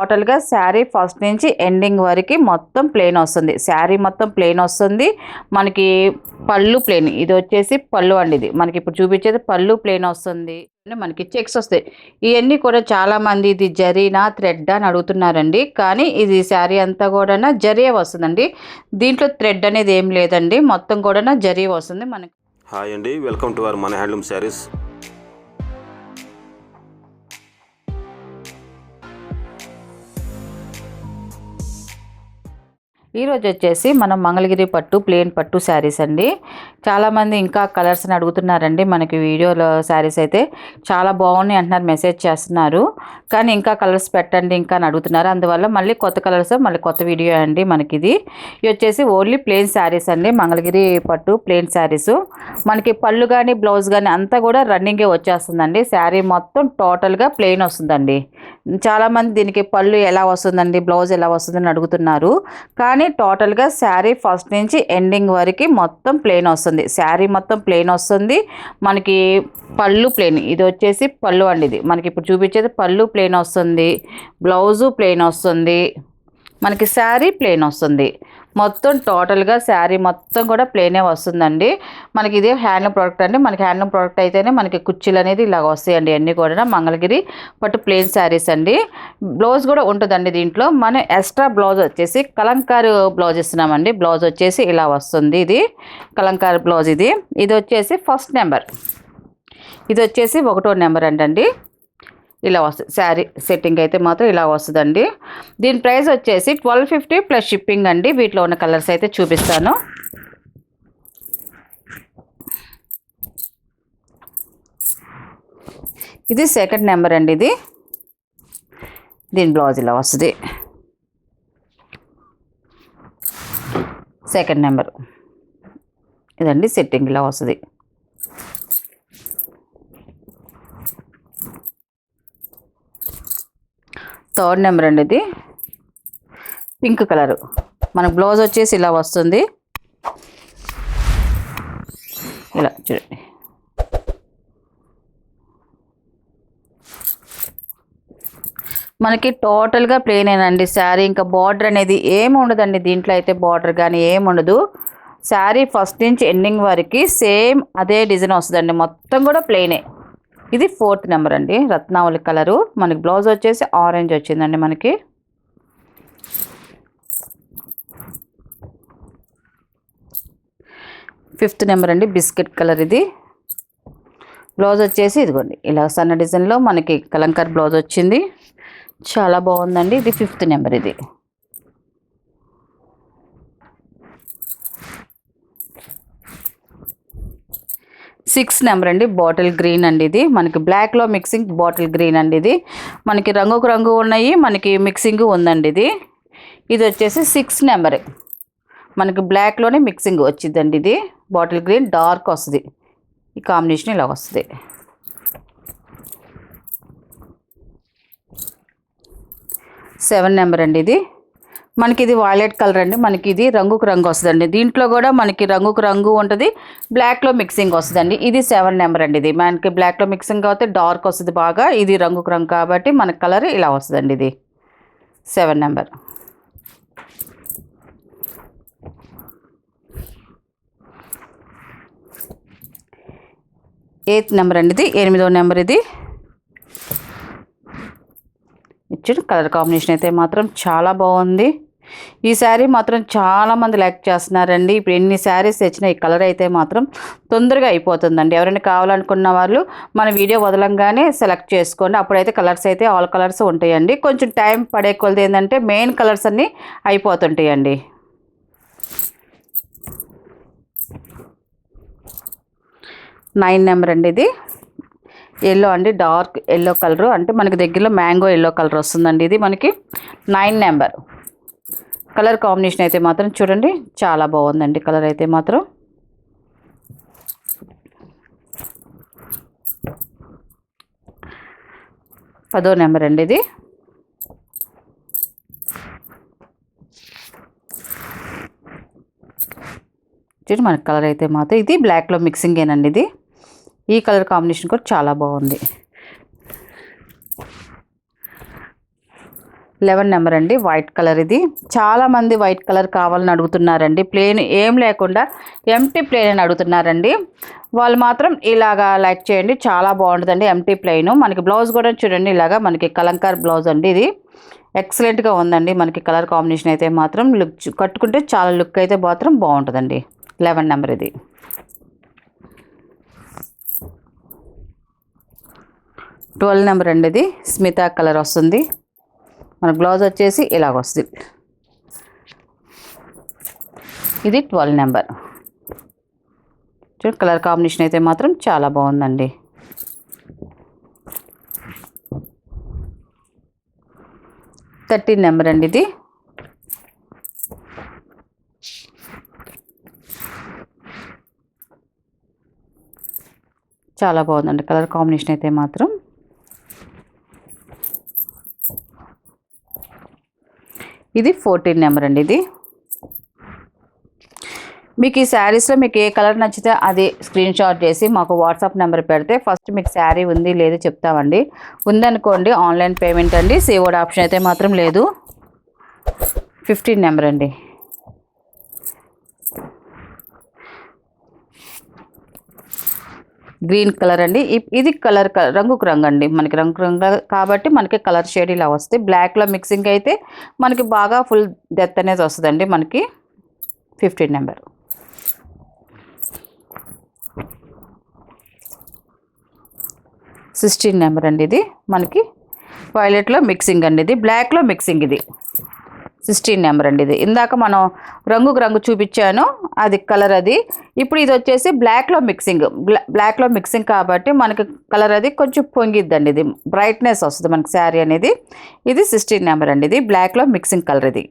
టోటల్గా శారీ ఫస్ట్ నుంచి ఎండింగ్ వరకు మొత్తం ప్లెయిన్ వస్తుంది. శారీ మొత్తం ప్లెయిన్ వస్తుంది. మనకి పళ్ళు ప్లెయిన్ ఇది వచ్చేసి పళ్ళు అండి ఇది. మనకి ఇప్పుడు చూపించేది పళ్ళు ప్లెయిన్ వస్తుంది. మనకి చెక్స్ వస్తాయి. ఇవన్నీ కూడా చాలా మంది ఇది జరీనా థ్రెడ్ అని అడుగుతున్నారండి. కానీ ఇది శారీ అంతా కూడా జరీ వస్తుందండి. దీంట్లో థ్రెడ్ అనేది ఏం లేదండి. మొత్తం కూడా జరీ వస్తుంది. మనకి హాయ్ అండి. వెల్కమ్ టు అవర్ మన హ్యాండ్లూమ్ శారీస్. ఈరోజు వచ్చేసి మనం మంగళగిరి పట్టు ప్లెయిన్ పట్టు శారీస్ అండి. చాలామంది ఇంకా కలర్స్ని అడుగుతున్నారండి. మనకి వీడియోలో శారీస్ అయితే చాలా బాగున్నాయి అంటున్నారు మెసేజ్ చేస్తున్నారు. కానీ ఇంకా కలర్స్ పెట్టండి ఇంకా అని అడుగుతున్నారు. అందువల్ల మళ్ళీ కొత్త కలర్స్ మళ్ళీ కొత్త వీడియో అండి మనకి ఇది వచ్చేసి ఓన్లీ ప్లేన్ శారీస్ అండి. మంగళగిరి పట్టు ప్లెయిన్ శారీస్. మనకి పళ్ళు కానీ బ్లౌజ్ కానీ అంతా కూడా రన్నింగే వచ్చేస్తుందండి. శారీ మొత్తం టోటల్గా ప్లెయిన్ వస్తుందండి. చాలామంది దీనికి పళ్ళు ఎలా వస్తుందండి బ్లౌజ్ ఎలా వస్తుందని అడుగుతున్నారు. కానీ టోటల్గా శారీ ఫస్ట్ నుంచి ఎండింగ్ వరకు మొత్తం ప్లెయిన్ వస్తుంది. శారీ మొత్తం ప్లెయిన్ వస్తుంది. మనకి పళ్ళు ప్లెయిన్ ఇది వచ్చేసి పళ్ళు అండి ఇది. మనకి ఇప్పుడు చూపించేది పళ్ళు ప్లెయిన్ వస్తుంది బ్లౌజు ప్లెయిన్ వస్తుంది మనకి శారీ ప్లెయిన్ వస్తుంది. మొత్తం టోటల్గా శారీ మొత్తం కూడా ప్లేనే వస్తుందండి. మనకి ఇదే హ్యాండ్లూమ్ ప్రోడక్ట్ అండి. మనకి హ్యాండ్లూమ్ ప్రోడక్ట్ అయితేనే మనకి కుర్చీలు అనేది ఇలాగ వస్తాయండి అన్నీ కూడా మంగళగిరి. పట్టు ప్లెయిన్ శారీస్ అండి. బ్లౌజ్ కూడా ఉంటుందండి దీంట్లో. మనం ఎక్స్ట్రా బ్లౌజ్ వచ్చేసి కలంకారు బ్లౌజ్ ఇస్తున్నామండి. బ్లౌజ్ వచ్చేసి ఇలా వస్తుంది ఇది. కలంకారు బ్లౌజ్ ఇది. ఇది వచ్చేసి ఫస్ట్ నెంబర్ ఇది వచ్చేసి ఒకటో నెంబర్ అంటండి. ఇలా వస్తుంది. శారీ సెట్టింగ్ అయితే మాత్రం ఇలా వస్తుందండి. దీని ప్రైస్ వచ్చేసి ట్వెల్వ్ ఫిఫ్టీ ప్లస్ షిప్పింగ్ అండి. వీటిలో ఉన్న కలర్స్ అయితే చూపిస్తాను. ఇది సెకండ్ నెంబర్ అండి ఇది. దీని బ్లౌజ్ ఇలా వస్తుంది. సెకండ్ నెంబర్ ఇదండి సెట్టింగ్ ఇలా వస్తుంది. థర్డ్ నెంబర్ అండి ఇది. Pink colour. మన బ్లౌజ్ వచ్చేసి ఇలా వస్తుంది. ఇలా చూడండి. మనకి టోటల్గా ప్లేనేనండి శారీ ఇంకా బార్డర్ అనేది ఏమి ఉండదండి. దీంట్లో అయితే బార్డర్ కానీ ఏమి ఉండదు. శారీ ఫస్ట్ నుంచి ఎండింగ్ వరకు సేమ్ అదే డిజైన్ వస్తుందండి. మొత్తం కూడా ప్లెయినే ఇది ఫోర్త్ నెంబర్ అండి. రత్నావళి కలరు. మనకి బ్లౌజ్ వచ్చేసి ఆరెంజ్ వచ్చిందండి మనకి. ఫిఫ్త్ నెంబర్ అండి బిస్కెట్ కలర్ ఇది. బ్లౌజ్ వచ్చేసి ఇదిగోండి ఇలా సన్న డిజైన్లో మనకి కలంకర్ బ్లౌజ్ వచ్చింది. చాలా బాగుందండి ఇది ఫిఫ్త్ నెంబర్ ఇది. సిక్స్ నెంబర్ అండి బాటిల్ గ్రీన్ అండి ఇది. మనకి బ్లాక్లో మిక్సింగ్ బాటిల్ గ్రీన్ అండి ఇది. మనకి రంగుకు రంగు ఉన్నాయి మనకి మిక్సింగ్ ఉందండి ఇది. ఇది వచ్చేసి సిక్స్ నెంబర్. మనకి బ్లాక్లోనే మిక్సింగ్ వచ్చిందండి ఇది. బాటిల్ గ్రీన్ డార్క్ వస్తుంది. ఈ కాంబినేషన్ ఇలా వస్తుంది. సెవెన్ నెంబర్ అండి ఇది. మనకి ఇది వాయిలెట్ కలర్ అండి. మనకి ఇది రంగుకు రంగు వస్తుందండి. దీంట్లో కూడా మనకి రంగుకు రంగు ఉంటుంది బ్లాక్లో మిక్సింగ్ వస్తుందండి. ఇది సెవెన్ నెంబర్ అండి ఇది. మనకి బ్లాక్లో మిక్సింగ్ కాబట్టి డార్క్ వస్తుంది బాగా. ఇది రంగుకు రంగు కాబట్టి మనకి కలర్ ఇలా వస్తుందండి ఇది. సెవెన్ నెంబర్ ఎయిత్ నెంబర్ అండి ఇది. ఎనిమిదో నెంబర్ ఇది. ఇచ్చిన కలర్ కాంబినేషన్ అయితే మాత్రం చాలా బాగుంది. ఈ శారీ మాత్రం చాలా మంది లైక్ చేస్తున్నారండి. ఇప్పుడు ఎన్ని శారీస్ తెచ్చినా ఈ కలర్ అయితే మాత్రం తొందరగా అయిపోతుందండి. ఎవరైనా కావాలనుకున్న వాళ్ళు మన వీడియో వదలంగానే సెలెక్ట్ చేసుకోండి. అప్పుడైతే కలర్స్ అయితే ఆల్ కలర్స్ ఉంటాయండి. కొంచెం టైం పడే కొలది ఏంటంటే మెయిన్ కలర్స్ అన్నీ అయిపోతుంటాయండి. నైన్ నెంబర్ అండి ఇది. ఎల్లో అండి డార్క్ ఎల్లో కలర్. అంటే మనకి దగ్గరలో మ్యాంగో ఎల్లో కలర్ వస్తుందండి. ఇది మనకి నైన్ నెంబర్. కలర్ కాంబినేషన్ అయితే మాత్రం చూడండి చాలా బాగుందండి కలర్ అయితే మాత్రం. పదో నెంబర్ అండి ఇది. చూడండి మనకి కలర్ అయితే మాత్రం ఇది బ్లాక్లో మిక్సింగ్ ఏనండి ఇది. ఈ కలర్ కాంబినేషన్ కూడా చాలా బాగుంది. లెవెన్ నెంబర్ అండి వైట్ కలర్ ఇది. చాలామంది వైట్ కలర్ కావాలని అడుగుతున్నారండి. ప్లేన్ ఏం లేకుండా ఎంటీ ప్లేన్ అని అడుగుతున్నారండి. వాళ్ళు మాత్రం ఇలాగా లైక్ చేయండి. చాలా బాగుంటుందండి ఎంటీ ప్లెయిన్ మనకి బ్లౌజ్ కూడా చూడండి ఇలాగా మనకి కలంకార్ బ్లౌజ్ అండి ఇది. ఎక్సలెంట్గా ఉందండి మనకి కలర్ కాంబినేషన్ అయితే మాత్రం. లుక్ కట్టుకుంటే చాలా లుక్ అయితే మాత్రం బాగుంటుందండి. లెవెన్ నెంబర్ ఇది. ట్వెల్వ్ నెంబర్ అండి ఇది. స్మితా కలర్ వస్తుంది. మన బ్లౌజ్ వచ్చేసి ఇలాగ వస్తుంది. ఇది ట్వెల్వ్ నెంబర్. చూడండి కలర్ కాంబినేషన్ అయితే మాత్రం చాలా బాగుందండి. థర్టీన్ నెంబర్ అండి ఇది. చాలా బాగుందండి కలర్ కాంబినేషన్ అయితే మాత్రం. ఇది ఫోర్టీన్ నెంబర్ అండి ఇది. మీకు ఈ శారీస్లో మీకు ఏ కలర్ నచ్చితే అది స్క్రీన్ షాట్ చేసి మాకు వాట్సాప్ నెంబర్ పెడితే ఫస్ట్ మీకు శారీ ఉంది లేదు చెప్తామండి. ఉందనుకోండి ఆన్లైన్ పేమెంట్ అండి సేవోడ్ ఆప్షన్ అయితే మాత్రం లేదు. ఫిఫ్టీన్ నెంబర్ అండి. గ్రీన్ కలర్ అండి. ఇ- ఇది కలర్ రంగుకు రంగు అండి మనకి రంగు రంగు కాబట్టి మనకి కలర్ షేడ్ ఇలా వస్తాయి. బ్లాక్లో మిక్సింగ్ అయితే మనకి బాగా ఫుల్ డెత్ అనేది వస్తుందండి మనకి. ఫిఫ్టీన్ నెంబర్ సిక్స్టీన్ నెంబర్ అండి ఇది. మనకి వైలెట్లో మిక్సింగ్ అండి ఇది. బ్లాక్లో మిక్సింగ్ ఇది. సిక్స్టీన్ నెంబర్ అండి ఇది. ఇందాక మనం రంగుకు రంగు చూపించాను అది కలర్ అది. ఇప్పుడు ఇది వచ్చేసి బ్లాక్లో మిక్సింగ్. బ్లా బ్లాక్లో మిక్సింగ్ కాబట్టి మనకి కలర్ అది కొంచెం పొంగిద్దండి ఇది. బ్రైట్నెస్ వస్తుంది మనకి శారీ అనేది. ఇది సిక్స్టీన్ నెంబర్ అండి ఇది. బ్లాక్లో మిక్సింగ్ కలర్ ఇది.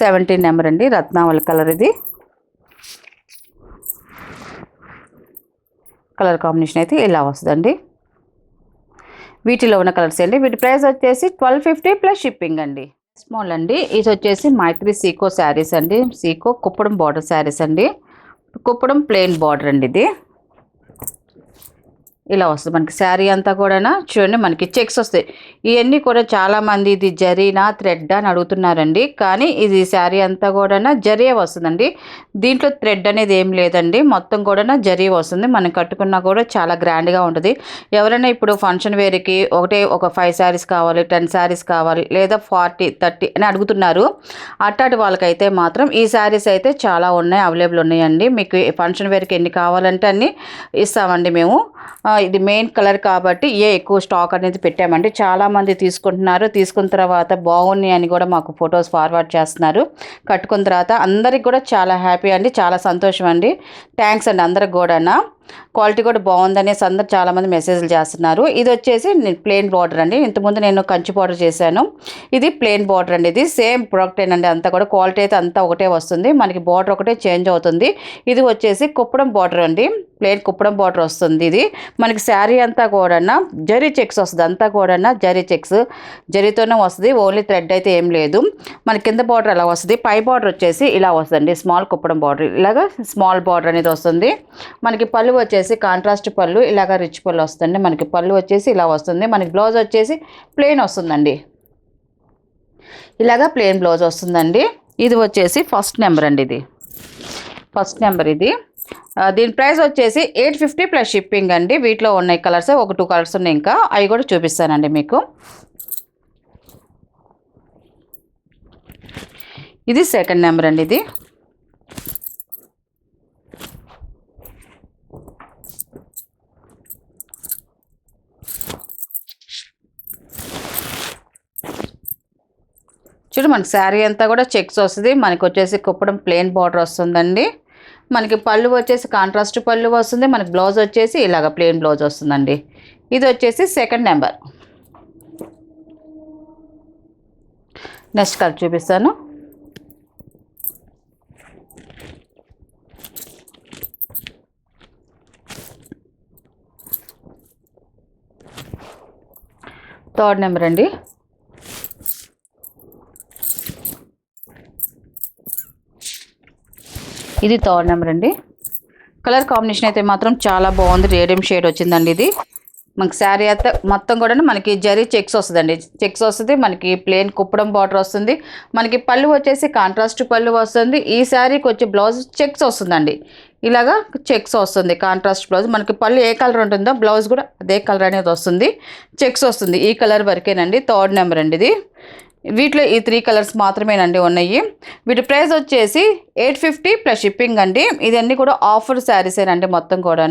సెవెంటీన్ నెంబర్ అండి రత్నావళి కలర్ ఇది. కలర్ కాంబినేషన్ అయితే ఇలా వస్తుందండి. వీటిలో ఉన్న కలర్స్ అండి. వీటి ప్రైస్ వచ్చేసి ట్వెల్వ్ ఫిఫ్టీ ప్లస్ షిప్పింగ్ అండి. స్మాల్ అండి. ఇది వచ్చేసి మైత్రి సీకో శారీస్ అండి. సీకో కుప్పడం బార్డర్ శారీస్ అండి. కుప్పడం ప్లెయిన్ బార్డర్ అండి ఇది. ఇలా వస్తుంది. మనకి శారీ అంతా కూడా చూడండి మనకి చెక్స్ వస్తాయి. ఇవన్నీ కూడా చాలామంది ఇది జరీనా థ్రెడ్ అని అడుగుతున్నారండి. కానీ ఇది శారీ అంతా కూడా జరీ వస్తుందండి. దీంట్లో థ్రెడ్ అనేది ఏం లేదండి. మొత్తం కూడా జరీ వస్తుంది. మనం కట్టుకున్నా కూడా చాలా గ్రాండ్గా ఉంటుంది. ఎవరైనా ఇప్పుడు ఫంక్షన్ వేర్కి ఒకటే ఒక ఫైవ్ శారీస్ కావాలి టెన్ శారీస్ కావాలి లేదా ఫార్టీ థర్టీ అని అడుగుతున్నారు. అట్టాటి వాళ్ళకైతే మాత్రం ఈ శారీస్ అయితే చాలా ఉన్నాయి అవైలబుల్ ఉన్నాయండి. మీకు ఫంక్షన్ వేర్కి ఎన్ని కావాలంటే అన్ని ఇస్తామండి మేము. ఇది మెయిన్ కలర్ కాబట్టి ఏ ఎక్కువ స్టాక్ అనేది పెట్టామండి. చాలామంది తీసుకుంటున్నారు. తీసుకున్న తర్వాత బాగున్నాయి అని కూడా మాకు ఫొటోస్ ఫార్వర్డ్ చేస్తున్నారు. కట్టుకున్న తర్వాత అందరికి కూడా చాలా హ్యాపీ అండి. చాలా సంతోషం అండి. థ్యాంక్స్ అండి అందరికి కూడా క్వాలిటీ కూడా బాగుందనేసి అందరు చాలామంది మెసేజ్లు చేస్తున్నారు. ఇది వచ్చేసి ప్లెయిన్ బార్డర్ అండి. ఇంతకుముందు నేను కంచి బార్డర్ చేశాను. ఇది ప్లెయిన్ బార్డర్ అండి. ఇది సేమ్ ప్రొడక్ట్ ఏనండి. అంతా కూడా క్వాలిటీ అయితే అంతా ఒకటే వస్తుంది. మనకి బార్డర్ ఒకటే చేంజ్ అవుతుంది. ఇది వచ్చేసి కుప్పడం బార్డర్ అండి. ప్లెయిన్ కుప్పడం బార్డర్ వస్తుంది ఇది. మనకి శారీ అంతా కూడా జరీ చెక్స్ వస్తుంది. అంతా కూడా జరీ చెక్స్. జరీతోనే వస్తుంది. ఓన్లీ థ్రెడ్ అయితే ఏం లేదు. మన కింద బార్డర్ అలా వస్తుంది. పై బార్డర్ వచ్చేసి ఇలా వస్తుంది స్మాల్ కుప్పడం బార్డర్. ఇలాగా స్మాల్ బార్డర్ అనేది వస్తుంది. మనకి పళ్ళు వచ్చేసి కాంట్రాస్ట్ పళ్ళు ఇలాగ రిచ్ పళ్ళు వస్తుంది మనకి పళ్ళు వచ్చేసి ఇలా వస్తుంది. మనకి బ్లౌజ్ వచ్చేసి ప్లెయిన్ వస్తుందండి. ఇలాగా ప్లెయిన్ బ్లౌజ్ వస్తుందండి. ఇది వచ్చేసి ఫస్ట్ నెంబర్ అండి ఇది. ఫస్ట్ నెంబర్ ఇది. దీని ప్రైస్ వచ్చేసి ఎయిట్ ఫిఫ్టీ ప్లస్ షిప్పింగ్ అండి. వీటిలో ఉన్నాయి కలర్స్ ఒక టూ కలర్స్ ఉన్నాయి ఇంకా. అవి కూడా చూపిస్తానండి మీకు. ఇది సెకండ్ నెంబర్ అండి ఇది. చూడు మనకి శారీ అంతా కూడా చెక్స్ వస్తుంది. మనకి వచ్చేసి కుప్పడం ప్లెయిన్ బార్డర్ వస్తుందండి. మనకి పళ్ళు వచ్చేసి కాంట్రాస్ట్ పళ్ళు వస్తుంది. మనకి బ్లౌజ్ వచ్చేసి ఇలాగ ప్లెయిన్ బ్లౌజ్ వస్తుందండి. ఇది వచ్చేసి సెకండ్ నెంబర్. నెక్స్ట్ కలర్ చూపిస్తాను. థర్డ్ నెంబర్ అండి. ఇది థర్డ్ నెంబర్ అండి. కలర్ కాంబినేషన్ అయితే మాత్రం చాలా బాగుంది. రేడియం షేడ్ వచ్చిందండి ఇది. మనకి శారీ అయితే మొత్తం కూడా మనకి జరీ చెక్స్ వస్తుందండి. చెక్స్ వస్తుంది మనకి ప్లేన్ కుప్పడం బార్డర్ వస్తుంది. మనకి పళ్ళు వచ్చేసి కాంట్రాస్ట్ పళ్ళు వస్తుంది. ఈ శారీకి వచ్చే బ్లౌజ్ చెక్స్ వస్తుందండి. ఇలాగా చెక్స్ వస్తుంది కాంట్రాస్ట్ బ్లౌజ్ మనకి పళ్ళు ఏ కలర్ ఉంటుందో బ్లౌజ్ కూడా అదే కలర్ అనేది వస్తుంది. చెక్స్ వస్తుంది. ఈ కలర్ వరకేనండి. థర్డ్ నెంబర్ అండి ఇది. వీటిలో ఈ త్రీ కలర్స్ మాత్రమేనండి ఉన్నాయి. వీటి ప్రైస్ వచ్చేసి ఎయిట్ ఫిఫ్టీ ప్లస్ షిప్పింగ్ అండి. ఇదన్నీ కూడా ఆఫర్ శారీసేనండి మొత్తం కూడా